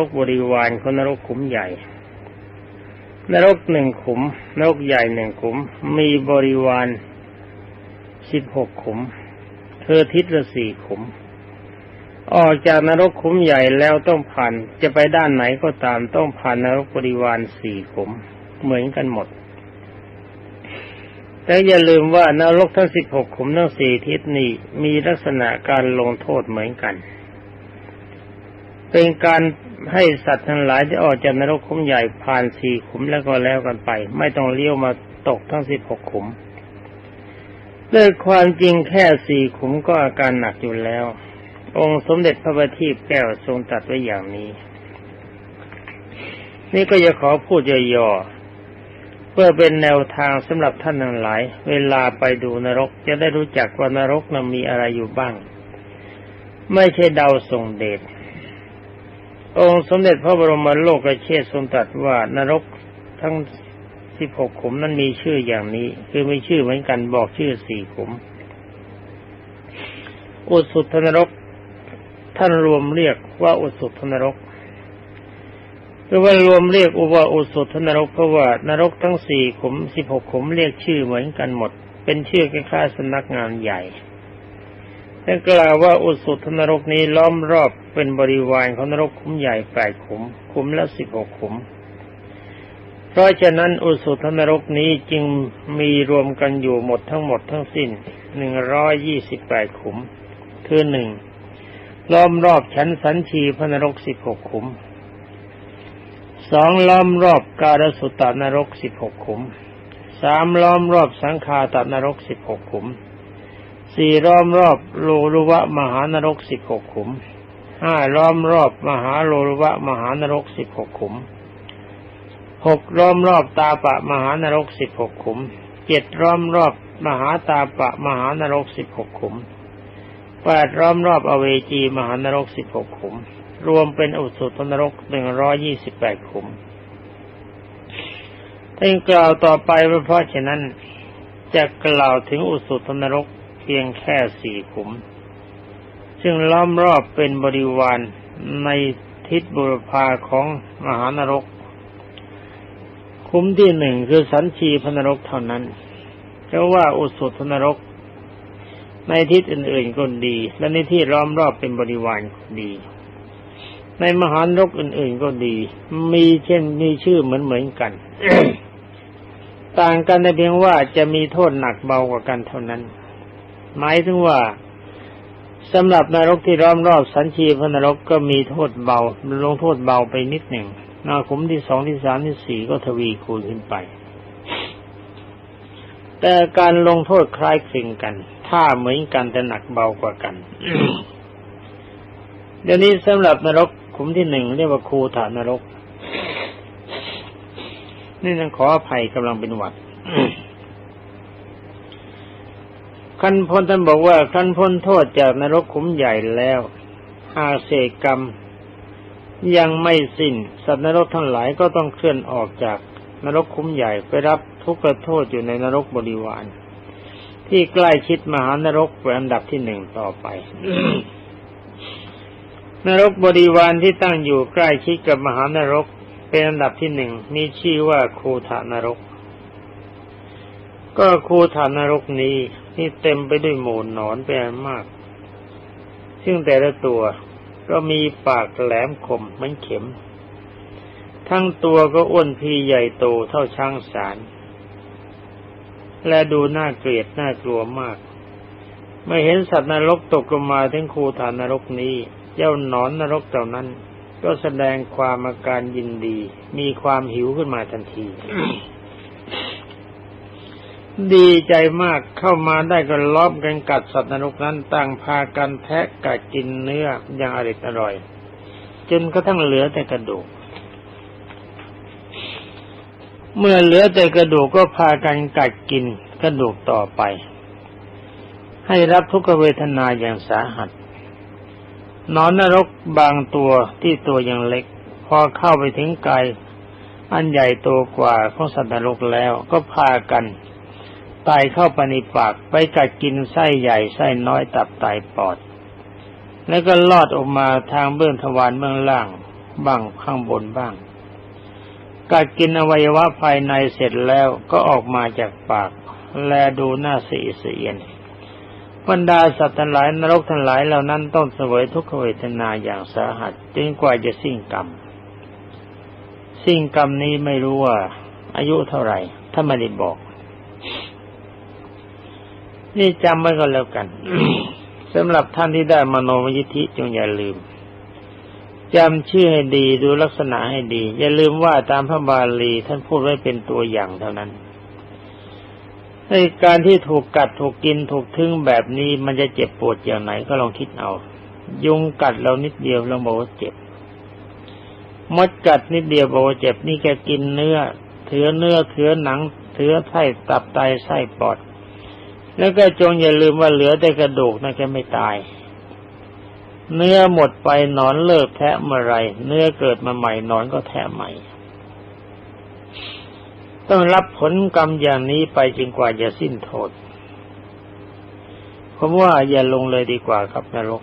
รกบริวารของนรกขุมใหญ่ นรกหนึ่งขุม นรกใหญ่หนึ่งขุม มีบริวารสิบหกขุม เธอทิศละสี่ขุม ออกจากนรกขุมใหญ่แล้วต้องผ่านจะไปด้านไหนก็ตามต้องผ่านนรกบริวารสี่ขุม เหมือนกันหมด แต่อย่าลืมว่านรกทั้งสิบหกขุมทั้งสี่ทิศนี้มีลักษณะการลงโทษเหมือนกัน เป็นการ ให้สัตว์ทั้งหลายที่ออกจากนรกขุมใหญ่ผ่านสี่ขุมแล้วก็แล้วกันไป ไม่ต้องเลี้ยวมาตกทั้งสิบหกขุมด้วยความจริงแค่สี่ขุมก็อาการหนักอยู่แล้ว องค์สมเด็จพระบัณฑิตแก้วทรงตรัสไว้อย่างนี้ นี่ก็จะขอพูดย่อๆเพื่อเป็นแนวทางสำหรับท่านทั้งหลาย เวลาไปดูนรกจะได้รู้จักว่านรกนั้นมีอะไรอยู่บ้าง ไม่ใช่เดาส่งเดช องค์สมเด็จพระบรมโลกเชษทรงตรัสว่านรกทั้งสิบหกขุมนั้นมีชื่ออย่างนี้ คือมีชื่อเหมือนกันบอกชื่อสี่ขุม อุสุทนรก ท่านรวมเรียกว่าอุสุทนรกหรือว่ารวมเรียกอุว่าอุสุทนรกเพราะว่านรกทั้งสี่ขุมสิบหกขุมเรียกชื่อเหมือนกันหมด เป็นชื่อคล้ายๆสำนักงานใหญ่แต่กล่าวว่าอุสุทนรกนี้ล้อมรอบ เป็นบริวารของนรกขุมใหญ่แปดขุม ขุมละสิบหกขุม เพราะฉะนั้นอุสุทนรกนี้จึงมีรวมกันอยู่หมดทั้งหมดทั้งสิ้นหนึ่งร้อยยี่สิบแปดขุม คือหนึ่งล้อมรอบชั้นสันชีพระนรกสิบหกขุมสองล้อมรอบการสุตตนรกสิบหกขุมสามล้อมรอบสังคาตนรกสิบหกขุมสี่ล้อมรอบโลรุวะมหานรกสิบหกขุม ห้าล้อมรอบมหาโลรวะ มหานรกสิบหกขุมหกล้อมรอบตาปะมหานรกสิบหกขุมเจ็ดล้อมรอบมหาตาปะมหานรกสิบหกขุมแปดล้อมรอบอเวจีมหานรกสิบหกขุม รวมเป็นอุสุตนรกหนึ่งร้อยี่สิบแปดขุมถ้ากล่าวต่อไปเพราะฉะนั้นจะกล่าวถึงอุสุตนรกเพียงแค่สี่ขุม ซึ่งล้อมรอบเป็นบริวารในทิศบุรพาของมหานรก คุ้มที่หนึ่งคือสันชีพนรกเท่านั้นเพราะว่าอุสุทนรก ในทิศอื่นๆก็ดี และในที่ล้อมรอบเป็นบริวารดี ในมหานรกอื่นๆก็ดี มีเช่นมีชื่อเหมือนเหมือนกัน ต่างกันในเพียงว่าจะมีโทษหนักเบากว่ากันเท่านั้น หมายถึงว่า สำหรับนรกที่ล้อมรอบสันชีพนรกก็มีโทษเบา ลงโทษเบาไปนิดหนึ่งนาขุมที่สองที่สามที่สี่ก็ทวีคูณขึ้นไป แต่การลงโทษคล้ายคลึงกัน ถ้าเหมือนกันแต่หนักเบากว่ากันเดี๋ยวนี้สำหรับนรกขุมที่หนึ่งเรียกว่าคูฐานนรก นี่ต้องขออภัยกำลังเป็นหวัด คันพลท่านบอกว่าคันพ้นโทษจากนรกขุมใหญ่แล้วหากเศษกรรม ยังไม่สิ้น สัตว์นรกทั้งหลายก็ต้องเคลื่อนออกจากนรกคุ้มใหญ่ไปรับทุกข์โทษอยู่ในนรกบริวาร ที่ใกล้ชิดมหานรกเป็นอันดับที่หนึ่งต่อไป นรกบริวารที่ตั้งอยู่ใกล้ชิดกับมหานรก เป็นอันดับที่หนึ่งมีชื่อว่าคูธานรก ก็คูธานรกนี้ ที่เต็มไปด้วยหมูนหนอนเป็นอันมาก ซึ่งแต่ละตัวก็มีปากแหลมคมเหมือนเข็ม ทั้งตัวก็อ้วนพีใหญ่โตเท่าช้างสาร และดูน่าเกลียดน่ากลัวมากไม่เห็นสัตว์นรกตกลงมาถึงคูฐานนรกนี้ เจ้าหนอนนรกเหล่านั้น ก็แสดงความอาการยินดี มีความหิวขึ้นมาทันที ดีใจมากเข้ามาได้ก็ล้อมกันกัดสัตว์นรกนั้นต่างพากันแทะกัดกินเนื้ออย่างอร่อยอร่อย จนกระทั่งเหลือแต่กระดูก เมื่อเหลือแต่กระดูกก็พากันกัดกินกระดูกต่อไป ให้รับทุกขเวทนาอย่างสาหัส นอนนรกบางตัวที่ตัวยังเล็ก พอเข้าไปถึงกายอันใหญ่โตกว่าของสัตว์นรกแล้วก็พากัน ไตเข้าไปในปากไปกัดกินไส้ใหญ่ไส้น้อยตับไตปอด แล้วก็ลอดออกมาทางเบื้องทวารเบื้องล่าง บ้างข้างบนบ้าง กัดกินอวัยวะภายในเสร็จแล้วก็ออกมาจากปาก แลดูหน้าสีเสียนบรรดาสัตว์ทั้งหลายนรกทั้งหลายเหล่านั้นต้องเสวยทุกขเวทนาอย่างสาหัสจนกว่าจะสิ้นกรรม สิ้นกรรมนี้ไม่รู้ว่า อายุเท่าไหร่ถ้าไม่ได้บอก นี่จำไว้ก็แล้วกันสำหรับท่านที่ได้มโนมยิทธิจงอย่าลืมจำชื่อให้ดีดูลักษณะให้ดี อย่าลืมว่าตามพระบาลีท่านพูดไว้เป็นตัวอย่างเท่านั้นในการที่ถูกกัดถูกกินถูกทึ่งแบบนี้มันจะเจ็บปวดอย่างไหนก็ลองคิดเอา ยุงกัดเรานิดเดียวเราบอกว่าเจ็บ มดกัดนิดเดียวบอกว่าเจ็บนี่แกกินเนื้อเถือเนื้อเถือหนังเถือไส้ตับไตไส้ปอด แล้วก็จงอย่าลืมว่าเหลือแต่กระดูกนะแกไม่ตาย เนื้อหมดไปนอนเลิกแทะเมื่อไร เนื้อเกิดมาใหม่นอนก็แทะใหม่ ต้องรับผลกรรมอย่างนี้ไปจนกว่าจะสิ้นโทษผมว่าอย่าลงเลยดีกว่าครับนรก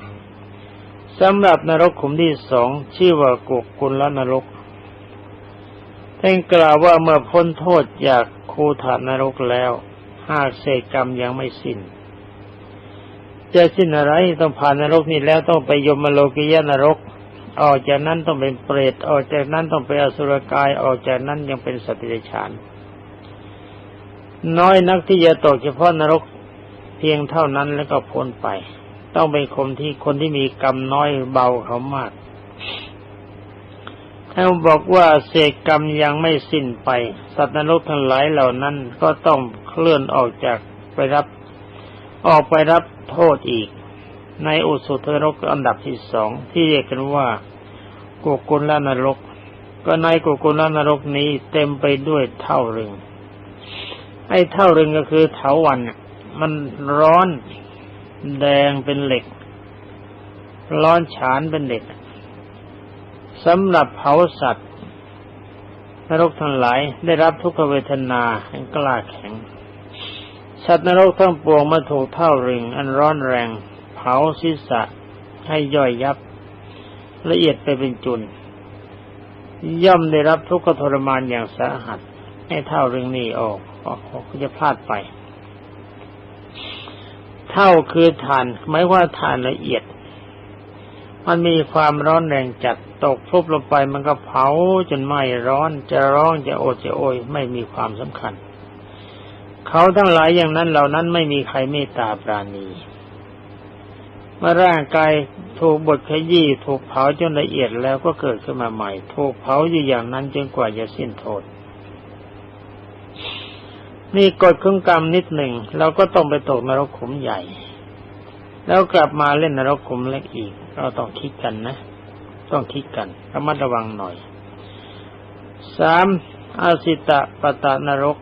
สำหรับนรกขุมที่สองชื่อว่ากุกุลนรกท่านกล่าวว่าเมื่อพ้นโทษจากคูฐานนรกแล้ว หากเศษกรรมยังไม่สิ้นจะสิ้นอะไรต้องผ่านนรกนี้แล้วต้องไปยมโลกิยานรก ออกจากนั้นต้องเป็นเปรตออกจากนั้นต้องไปอสุรกายออกจากนั้นยังเป็นสัตว์เดรัจฉานน้อยนักที่จะตกเฉพาะนรกเพียงเท่านั้นแล้วก็พ้นไป ต้องเป็นคนที่คนที่มีกรรมน้อยเบาเขามากถ้าบอกว่าเศษกรรมยังไม่สิ้นไป สัตว์นรกทั้งหลายเหล่านั้นก็ต้อง เคลื่อนออกจากไปรับ ออกไปรับโทษอีก ในอุสุทนรกอันดับที่สองที่เรียกกันว่ากุกุลนรก ก็ในกุกุลนรกนี้เต็มไปด้วยเท่าเรึง ไอ้เท่ารึงก็คือเถาวันมันร้อนแดงเป็นเหล็ก ร้อนฉานเป็นเหล็กสำหรับเผาสัตว์นรกทั้งหลายได้รับทุกขเวทนาแห่งกล้าแข็ง สัตว์นรกทั้งปวงมาถูกเท่ารึง อันร้อนแรง เผาศีรษะให้ย่อยยับ ละเอียดไปเป็นจุน ย่อมได้รับทุกขทรมานอย่างสาหัส ให้เท่ารึงนี้ออกก็จะพลาดไป เท่าคือฐานหมายว่าฐานละเอียด มันมีความร้อนแรงจัดตกทุบลงไปมันก็เผาจนไหม้ร้อนจะร้องจะโอดจะโอยไม่มีความสำคัญ เขาทั้งหลายอย่างนั้นเหล่านั้นไม่มีใครเมตตาปราณีเมื่อร่างกายถูกบดขยี้ถูกเผาจนละเอียดแล้วก็เกิดขึ้นมาใหม่ ถูกเผาอยู่อย่างนั้นจนกว่าจะสิ้นโทษ นี่กฎของกรรมนิดหนึ่งเราก็ต้องไปตกนรกขุมใหญ่ แล้วกลับมาเล่นนรกขุมเล็กอีก เราต้องคิดกันนะ ต้องคิดกันระมัดระวังหน่อยสามอาสิตะปตะนรก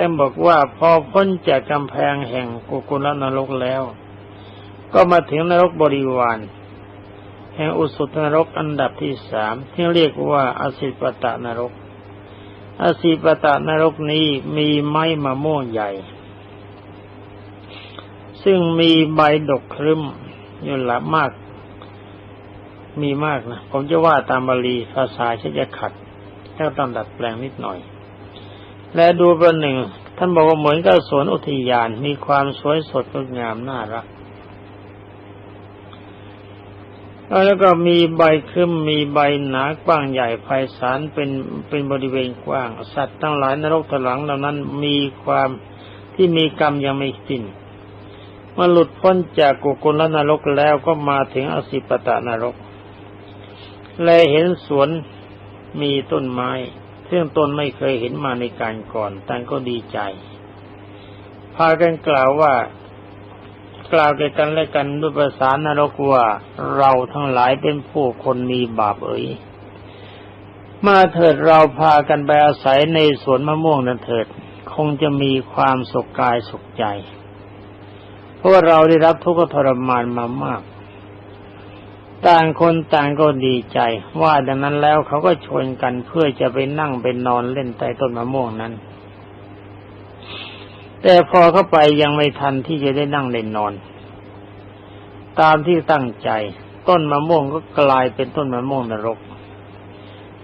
ท่านบอกว่าพอพ้นจากกำแพงแห่งกุกุลนรกแล้ว ก็มาถึงนรกบริวาร แห่งอุสุตนรกอันดับที่สามที่เรียกว่าอาสิปตะนรก อสีปตะนรกนี้มีไม้มะม่วงใหญ่ ซึ่งมีใบดกครึ้มอยู่หละมาก มีมากนะ ผมจะว่าตามบาลีภาษาฉันจะขัดแล้วต้องดัดแปลงนิดหน่อย และดูประหนึ่ง ท่านบอกว่าเหมือนกับสวนอุทยานมีความสวยสดงดงามน่ารักแล้วก็มีใบคึมมีใบหนากว้างใหญ่ไพศาลเป็นเป็นบริเวณกว้าง สัตว์ทั้งหลายนรกตหลังเหล่านั้นมีความที่มีกรรมยังไม่สิ้นเมื่อหลุดพ้นจากกุกุลนรกแล้วก็มาถึงอสิปตะนรก และเห็นสวนมีต้นไม้ ซึ่งตนไม่เคยเห็นมาในการก่อนแต่ก็ดีใจ พากันกล่าวว่ากล่าวแก่กันและกันด้วยภาษานรกว่าเราทั้งหลายเป็นผู้คนมีบาปเอ๋ยมาเถิดเราพากันไปอาศัยในสวนมะม่วงนั้นเถิด คงจะมีความสุขกายสุขใจ เพราะเราได้รับทุกข์ทรมานมามาก ต่างคนต่างก็ดีใจ ว่าดังนั้นแล้วเขาก็ชวนกันเพื่อจะไปนั่งไปนอนเล่นใต้ต้นมะม่วงนั้น แต่พอเข้าไปยังไม่ทันที่จะได้นั่งเล่นนอน ตามที่ตั้งใจ ต้นมะม่วงก็กลายเป็นต้นมะม่วงนรก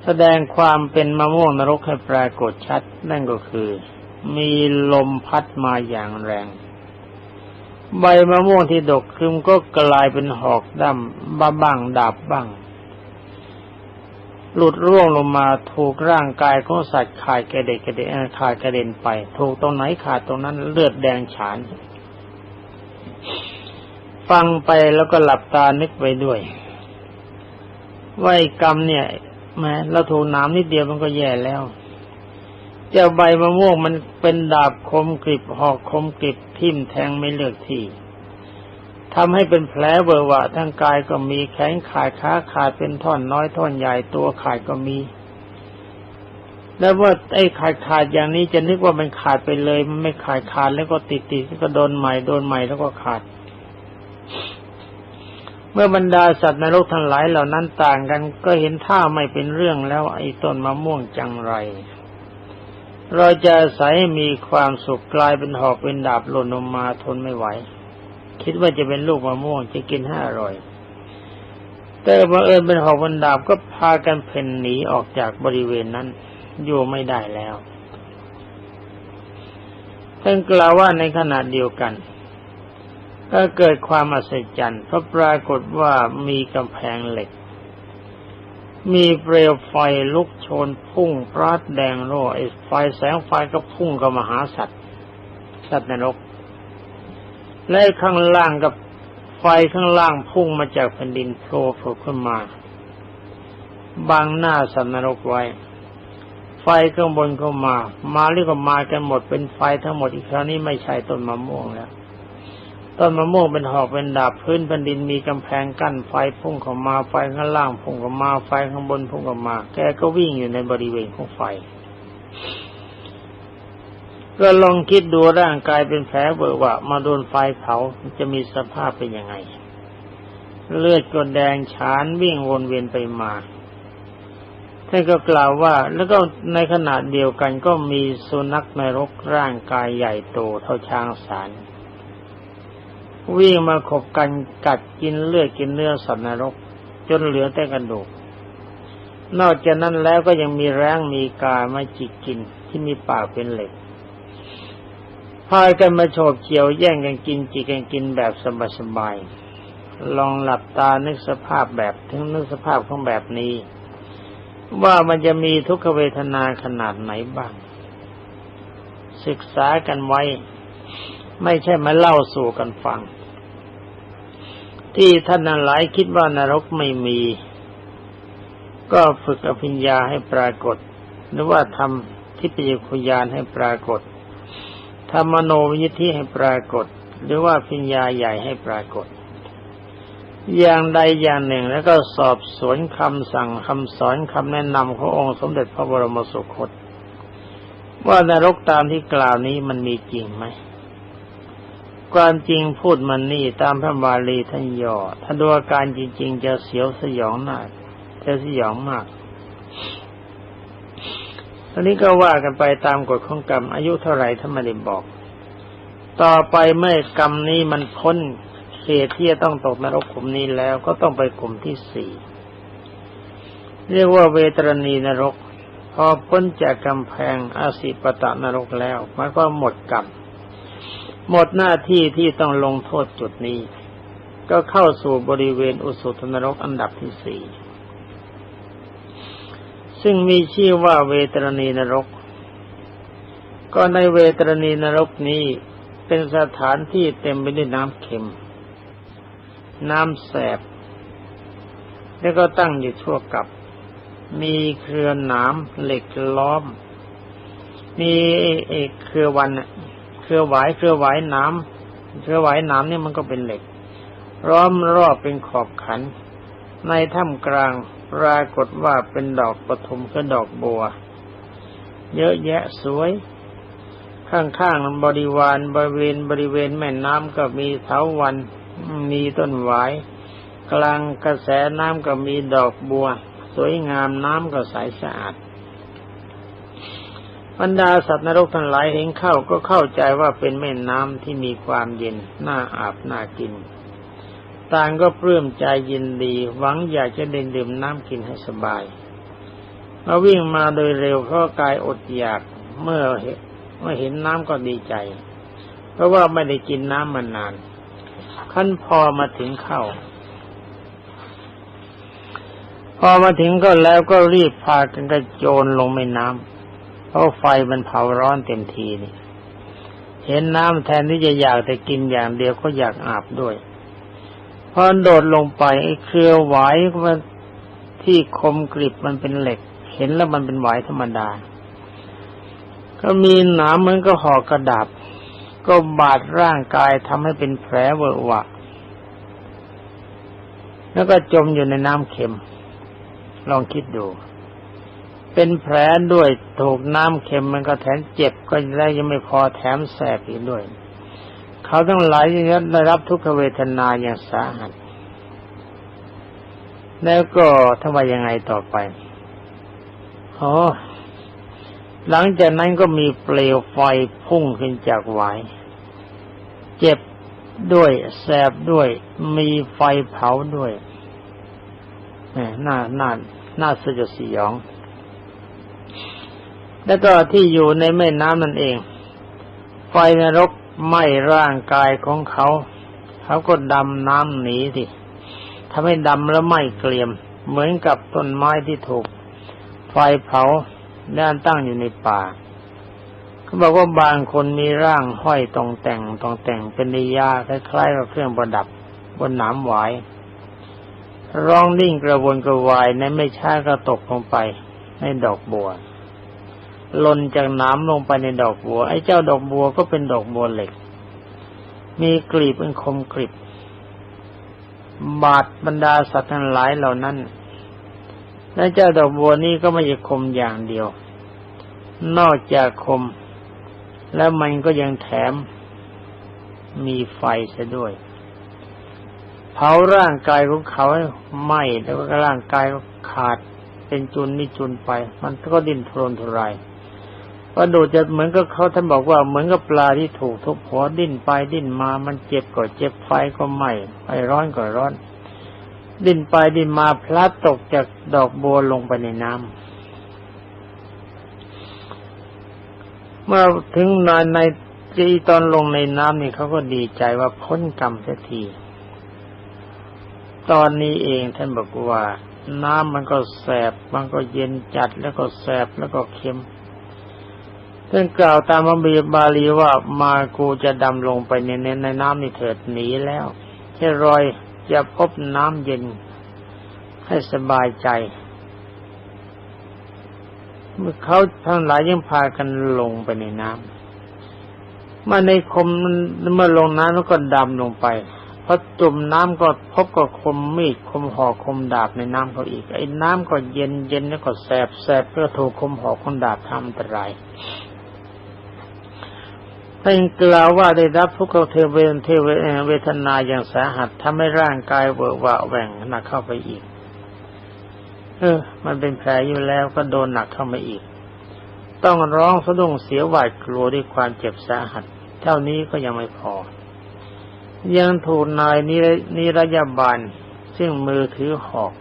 แสดงความเป็นมะม่วงนรกให้ปรากฏชัด นั่นก็คือ มีลมพัดมาอย่างแรง ใบมะม่วงที่ดกคึมก็กลายเป็นหอกดำบ้าบ้างดาบบ้าง หลุดร่วงลงมาถูกร่างกายของสัตว์ขาดกระเด็นกระเด็นขาดกระเด็นไป ถูกตรงไหนขาดตรงนั้นเลือดแดงฉาน ฟังไปแล้วก็หลับตานึกไปด้วยว่ากรรมเนี่ยแม้เราถูกน้ำนิดเดียวมันก็แย่แล้ว เจ้าใบมะม่วงมันเป็นดาบคมกริบหอกคมกริบทิ่มแทงไม่เลือกที่ทำให้เป็นแผลเบอร์วะทั้งกายก็มีแขนขาดขาขาดเป็นท่อนน้อยท่อนใหญ่ตัวขาดก็มี แล้วว่าไอ้ขาดขาดอย่างนี้จะนึกว่ามันขาดไปเลย มันไม่ขาดขาดแล้วก็ติดติดก็โดนใหม่โดนใหม่แล้วก็ขาด เมื่อบรรดาสัตว์ในรกทั้งหลายเหล่านั้นต่างกัน ก็เห็นท่าไม่เป็นเรื่องแล้วไอ้ต้นมะม่วงจังไร เราจะใส่มีความสุขกลายเป็นหอกเป็นดาบหล่นลงมาทนไม่ไหว คิดว่าจะเป็นลูกมะม่วงจะกินให้อร่อย แต่บังเอิญเป็นหอกเป็นดาบก็พากันเพ่นหนีออกจากบริเวณนั้น อยู่ไม่ได้แล้วท่านกล่าวว่าในขณะเดียวกัน ก็เกิดความอัศจรรย์เพราะปรากฏว่ามีกำแพงเหล็ก มีเปลวไฟลุกโชนพุ่งปราดแดงโร่ไอไฟแสงไฟก็พุ่งกับมหาสัตว์สัตว์นรกและข้างล่างกับไฟข้างล่างพุ่งมาจากแผ่นดินโผล่ขึ้นมาบังหน้าสัตว์นรกไว้ ไฟข้างบนก็มา มาเรียกว่ามากันหมดเป็นไฟทั้งหมดอีกครั้งนี้ไม่ใช่ต้นมะม่วงแล้ว ต้นมะม่วงเป็นหอกเป็นดาบพื้นแผ่นดินมีกำแพงกั้นไฟพุ่งเข้ามาไฟข้างล่างพุ่งเข้ามาไฟข้างบนพุ่งเข้ามา แกก็วิ่งอยู่ในบริเวณของไฟ ก็ลองคิดดูร่างกายเป็นแผลเบอะวะมาโดนไฟเผาจะมีสภาพเป็นยังไง เลือดก็แดงฉานวิ่งวนเวียนไปมาท่านก็กล่าวว่า แล้วก็ในขณะเดียวกันก็มีสุนัขในรกร่างกายใหญ่โตเท่าช้างสาร วิ่งมาขบกันกัดกินเลือดกินเนื้อสัตว์นรก จนเหลือแต่กระดูก นอกจากนั้นแล้วก็ยังมีแร้งมีกามาจิกกินที่มีปากเป็นเหล็กพายกันมาโฉบเฉียวแย่งกันกินจิกกันกินแบบสบายๆลองหลับตานึกสภาพแบบถึงนึกสภาพของแบบนี้ ว่ามันจะมีทุกขเวทนาขนาดไหนบ้าง ศึกษากันไว้ ไม่ใช่มาเล่าสู่กันฟัง ที่ท่านหลายคิดว่านรกไม่มี ก็ฝึกอภิญญาให้ปรากฏ หรือว่าทำทิพยคุยานให้ปรากฏทำมโนวิธิให้ปรากฏ หรือว่าพิญญาใหญ่ให้ปรากฏ อย่างใดอย่างหนึ่งแล้วก็สอบสวนคำสั่งคำสอนคำแนะนำขององค์สมเด็จพระบรมสุคตว่านรกตามที่กล่าวนี้มันมีจริงไหม ความจริงพูดมันนี่ตามพระบาลีท่านย่อถ้าดูอาการจริง ๆ จะเสียวสยองหนักจะสยองมากอันนี้ก็ว่ากันไปตามกฎของกรรมอายุเท่าไหร่ท่านไม่ได้บอก ต่อไปเมื่อกรรมนี้มันพ้นเขตที่จะต้องตกนรกขุมนี้แล้วก็ต้องไปกลุ่มที่สี่เรียกว่าเวตรณีนรก พอพ้นจากกำแพงอาสิปตะนรกแล้วมันก็หมดกรรม หมดหน้าที่ที่ต้องลงโทษจุดนี้ ก็เข้าสู่บริเวณอุสุทนรกอันดับที่สี่ซึ่งมีชื่อว่าเวตรณีนรก ก็ในเวตรณีนรกนี้เป็นสถานที่เต็มไปด้วยน้ำเค็ม น้ำแสบ แล้วก็ตั้งอยู่ทั่วกับ มีเครือหนามเหล็กล้อม มีเอกเครือวัน เครือหวายเครือหวายน้ำเครือหวายน้ำนี่มันก็เป็นเหล็ก ร้อมรอบเป็นขอบขัน ในถ้ำกลางปรากฏว่าเป็นดอกปฐมคือดอกบัว เยอะแยะสวย ข้างๆบริวารบริเวณบริเวณแม่น้ำก็มีเถาวันมีต้นหวาย กลางกระแสน้ำก็มีดอกบัว สวยงามน้ำก็ใสสะอาด บรรดาสัตว์นรกทั้งหลายเห็นเข้าก็เข้าใจว่าเป็นแม่น้ำที่มีความเย็นน่าอาบน่ากิน ต่างก็ปลื้มใจยินดี หวังอยากจะเดินดื่มน้ำกินให้สบายมาวิ่งมาโดยเร็วเพราะกายอดอยากเมื่อเห็นเมื่อเห็นน้ำก็ดีใจ เพราะว่าไม่ได้กินน้ำมานาน ขั้นพอมาถึงเข้าพอมาถึงก็แล้วก็รีบพากันกระโจนลงแม่น้ำเพ ราะไฟมันเผาร้อนเต็มทีนี่ เห็นน้ำแทนที่จะอยากแต่กินอย่างเดียวก็อยากอาบด้วยพอโดดลงไปไอ้เครือไหวมันที่คมกริบมันเป็นเหล็ก เห็นแล้วมันเป็นไหวธรรมดา ก็มีหนามเหมือนก็ห่อกระดาบก็บาดร่างกายทำให้เป็นแผลเวอะหวะ แล้วก็จมอยู่ในน้ำเค็ม ลองคิดดู เป็นแผลด้วยถูกน้ำเค็มมันก็แถมเจ็บก็ได้ยังไม่พอแถมแสบอีกด้วย เขาต้องหลายอย่างได้รับทุกขเวทนาอย่างสาหัส แล้วก็ทำไมยังไงต่อไปอ๋อหลังจากนั้นก็มีเปลวไฟพุ่งขึ้นจากหวายเจ็บด้วยแสบด้วยมีไฟเผาด้วยแหน่าน่าน่าสยดสยอง แล้วก็ที่อยู่ในแม่น้ำนั่นเอง ไฟนรกไหม้ร่างกายของเขา เขาก็ดำน้ำหนีสิทำให้ดำแล้วไหม้เกลียม เหมือนกับต้นไม้ที่ถูก ไฟเผาด้านตั้งอยู่ในป่าเขาบอกว่าบางคนมีร่างห้อยตรงแต่งตรงแต่งเป็นนิยาคล้ายๆกับเครื่องประดับบนหนามหวายร้องนิ่งกระวนกระวายในไม่ช้าก็ตกลงไปในดอกบัว หล่นจากน้ำลงไปในดอกบัว ไอ้เจ้าดอกบัวก็เป็นดอกบัวเหล็ก มีกลีบเป็นคมกริบบาดบรรดาสัตว์ทั้งหลายเหล่านั้นและเจ้าดอกบัวนี้ก็ไม่ใช่คมอย่างเดียว นอกจากคม แล้วมันก็ยังแถม มีไฟซะด้วย เผาร่างกายของเขาให้ไหม้แล้วก็ร่างกายก็ขาดเป็นจุนนี่จุนไป มันก็ดิ้นทรนทุราย ว่าดูจะเหมือนกับเขาท่านบอกว่าเหมือนกับปลาที่ถูกทุบหัวดิ้นไปดิ้นมามันเจ็บก็เจ็บไฟก็ไหม้ไฟร้อนก็ร้อน ดิ้นไปดิ้นมาพลัดตกจากดอกบัวลงไปในน้ำเมื่อถึงนานในจีตอนลงในน้ำนี่เขาก็ดีใจว่าพ้นกรรมสักที ตอนนี้เองท่านบอกว่า น้ำมันก็แสบมันก็เย็นจัดแล้วก็แสบแล้วก็เค็ม ท่านกล่าวตามพระบีบาลีว่ามากูจะดำลงไปในในน้ำนี่เถิดหนีแล้วแค่รอยจะพบน้ำเย็น ให้สบายใจ เมื่อเขาทั้งหลายยังพากันลงไปในน้ำมาในคมเมื่อลงน้ำแล้วก็ดำลงไปพอจุ่มน้ำก็พบกับคมมีดคมหอกคมดาบในน้ำเขาอีก ไอ้น้ำก็เย็นเย็นแล้วก็แสบแสบก็ถูกคมหอกคมดาบทำอันตราย ท่านกล่าวว่าได้รับทุกขเทเวนเทเวทนาอย่างสาหัสทำให้ร่างกายเวอะวะแหว่งหนักเข้าไปอีก เออ มันเป็นแผลอยู่แล้วก็โดนหนักเข้ามาอีก ต้องร้องสะดุ้งเสียหวาดกลัวด้วยความเจ็บสาหัส เท่านี้ก็ยังไม่พอ ยังถูกนายนินิรยาบาลซึ่งมือถือหอก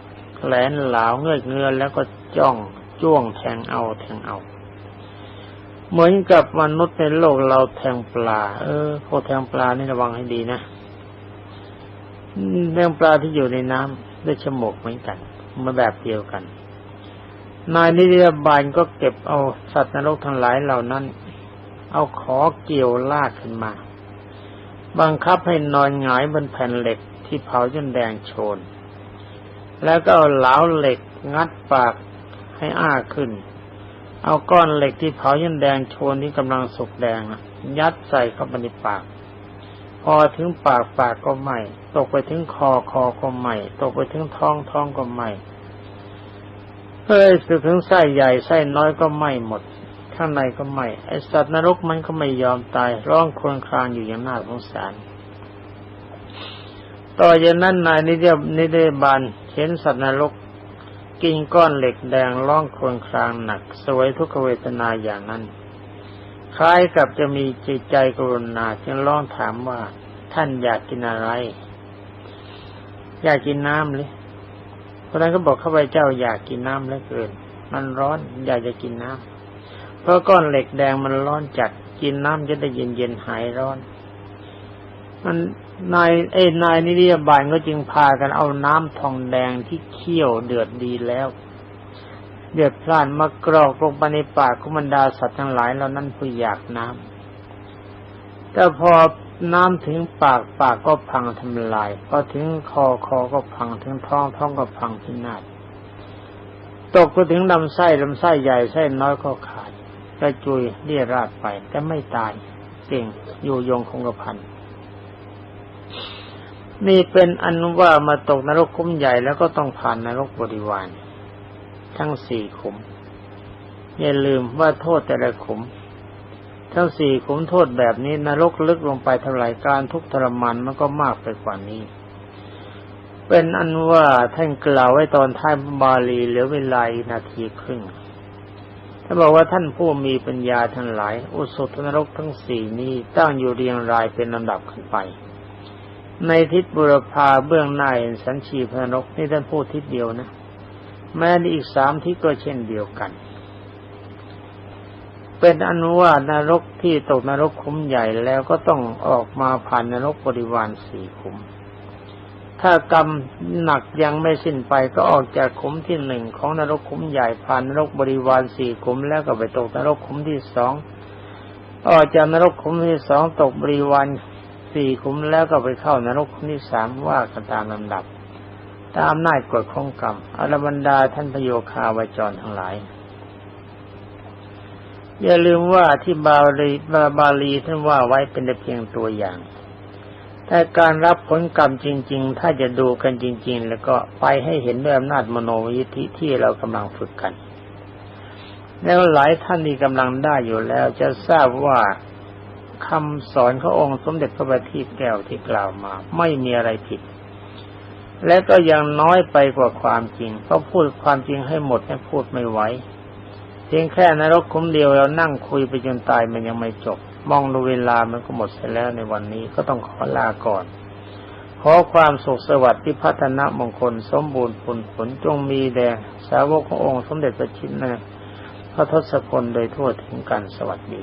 แหลนหลาวเงือกเงือแล้วก็จ้องจ้วงแทงเอาแทงเอา เหมือนกับมนุษย์ในโลกเราแทงปลา เออพวกแทงปลานี่ระวังให้ดีนะแทงปลาที่อยู่ในน้ำด้วยฉมกเหมือนกันมาแบบเดียวกัน นายนิรบาลก็เก็บเอาสัตว์นรกทั้งหลายเหล่านั้น เอาขอเกี่ยวลากขึ้นมา บังคับให้นอนหงายบนแผ่นเหล็กที่เผาจนแดงโชน แล้วก็เอาเหลาเหล็กงัดปากให้อ้าขึ้น เอาก้อนเหล็กที่เผายันแดงโชนที่กำลังสุกแดงยัดใส่เข้าไปในปาก พอถึงปากปากก็ไหมตกไปถึงคอคอก็ไหมตกไปถึงท้องท้องก็ไหมเฮ้ยสุดถึงไส้ใหญ่ไส้น้อยก็ไหมหมด ข้างในก็ไหมไอสัตว์นรกมันก็ไม่ยอมตายร้องครวญครางอยู่อย่างน่าสงสารต่อจากนั้นนายนิเดนิเดบานเห็นสัตว์นรก กินก้อนเหล็กแดงร้องควญครางหนัก สวยทุกขเวทนาอย่างนั้น คล้ายกับจะมีจิตใจกรุณาจึงร้องถามว่าท่านอยากกินอะไร อยากกินน้ำหรือพระนั้นก็บอกข้าพเจ้าอยากกินน้ำเหลือเกิน มันร้อนอยากจะกินน้ำเพราะก้อนเหล็กแดงมันร้อนจัดกินน้ำจะได้เย็นเย็นหายร้อน มัน นายเอ้ยนายนิริยบาลก็จึงพากันเอาน้ำทองแดงที่เคี่ยวเดือดดีแล้ว เดือดพล่านมากรอกลงไปในปากของบรรดาสัตว์ทั้งหลายเหล่านั้นผู้อยากน้ำแต่พอน้ำถึงปากปากก็พังทำลายพอถึงคอคอก็พังถึงท้องท้องก็พังพินาศตกไปถึงลำไส้ลำไส้ใหญ่ไส้น้อยก็ขาดกระจุยเรียราดไปแต่ไม่ตายเก่งอยู่ยงคงกระพัน นี่เป็นอันว่ามาตกนรกคุ้มใหญ่แล้วก็ต้องผ่านนรกบริวาร ทั้งสี่ขุม อย่าลืมว่าโทษแต่ละขุม ทั้งสี่ขุมโทษแบบนี้นรกลึกลงไปเท่าไหร่การทุกข์ทรมานมันก็มากไปกว่านี้ เป็นอันว่าท่านกล่าวไว้ตอนท้ายบาลีเหลือเวลานาทีครึ่งถ้านบอกว่าท่านผู้มีปัญญาทั้งหลาย อุสุทนรกทั้งสี่นี้ตั้งอยู่เรียงรายเป็นลำดับขึ้นไป ในทิศบุรพาเบื้องหน้าสันชีพนรกนี่ท่านพูดทิศเดียวนะ แม้ในอีกสามทิศก็เช่นเดียวกัน เป็นอนุว่านรกที่ตกนรกคุ้มใหญ่แล้วก็ต้องออกมาผ่านนรกบริวารสี่ขุม ถ้ากรรมหนักยังไม่สิ้นไปก็ออกจากขุมที่หนึ่งของนรกขุมใหญ่ผ่านนรกบริวารสี่ขุม แล้วก็ไปตกนรกขุมที่สองออกจากนรกขุมที่สองตกบริวาร สี่ขุมแล้วก็ไปเข้านรกขุมที่สามว่ากันตามลำดับ ตามอำนาจกฎของกรรมอรบรรดาท่านพโยคาวจรทั้งหลาย อย่าลืมว่าที่บาลีบาบาลีท่านว่าไว้เป็นแต่เพียงตัวอย่างแต่การรับผลกรรมจริง ๆ ถ้าจะดูกันจริง ๆ แล้วก็ไปให้เห็นด้วยอำนาจมโนวิธิที่เรากำลังฝึกกัน แล้วหลายท่านที่กำลังได้อยู่แล้วจะทราบว่า คำสอนขององค์สมเด็จพระบัณฑิตแก้วที่กล่าวมา ไม่มีอะไรผิด และก็ยังน้อยไปกว่าความจริง เพราะพูดความจริงให้หมดเนี่ยพูดไม่ไหวเพียงแค่นรกคุ้มเดียวเรานั่งคุยไปจนตายมันยังไม่จบ มองดูเวลามันก็หมดเสียแล้วในวันนี้ก็ต้องขอลาก่อนขอความสุขสวัสดิ์ที่พัฒนามงคลสมบูรณ์ผลผลจงมีแด่สาวกขององค์สมเด็จพระชินนะพระทศพลโดยทั่วถึงกันสวัสดี